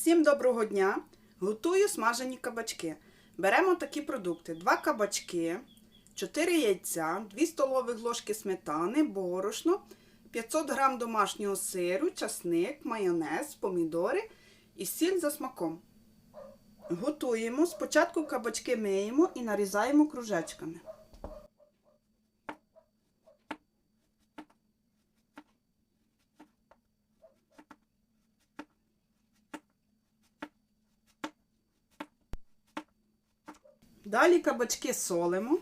Всім доброго дня! Готую смажені кабачки. Беремо такі продукти: 2 кабачки, 4 яйця, 2 столових ложки сметани, борошно, 500 г домашнього сиру, часник, майонез, помідори і сіль за смаком. Готуємо. Спочатку кабачки миємо і нарізаємо кружечками. Далі кабачки солимо.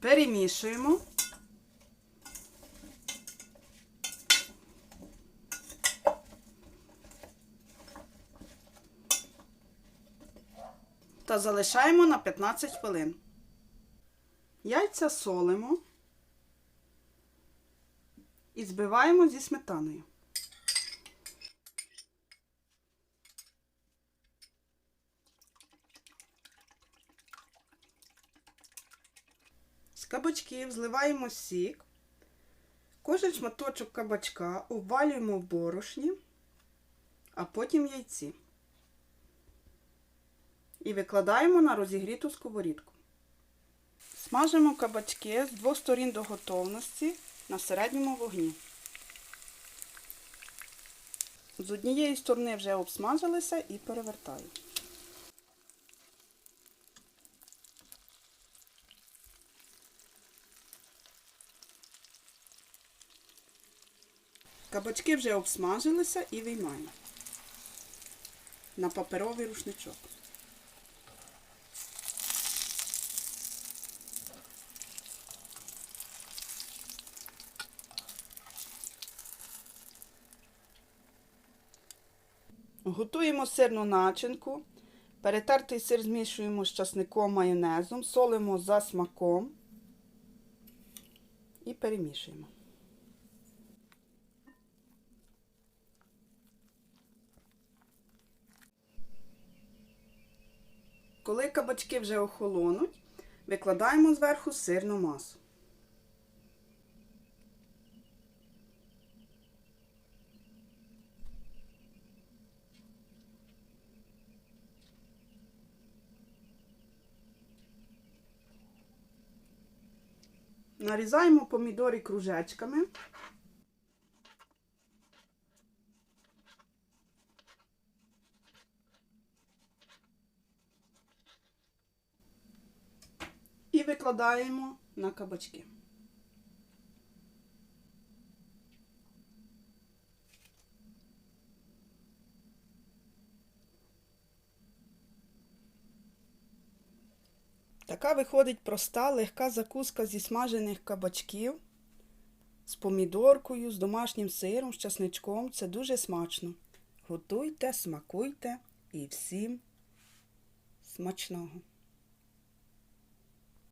Перемішуємо. Та залишаємо на 15 хвилин. Яйця солимо і збиваємо зі сметаною. З кабачків зливаємо сік. Кожен шматочок кабачка обвалюємо в борошні, а потім яйці. І викладаємо на розігріту сковорідку. Смажимо кабачки з двох сторін до готовності на середньому вогні. З однієї сторони вже обсмажилися і перевертаю. Кабачки вже обсмажилися і виймаємо на паперовий рушничок. Готуємо сирну начинку. Перетертий сир змішуємо з часником майонезом, солимо за смаком і перемішуємо. Коли кабачки вже охолонуть, викладаємо зверху сирну масу. Нарізаємо помідори кружечками. Викладаємо на кабачки. Така виходить проста, легка закуска зі смажених кабачків з помідоркою, з домашнім сиром, з часничком. Це дуже смачно. Готуйте, смакуйте і всім смачного!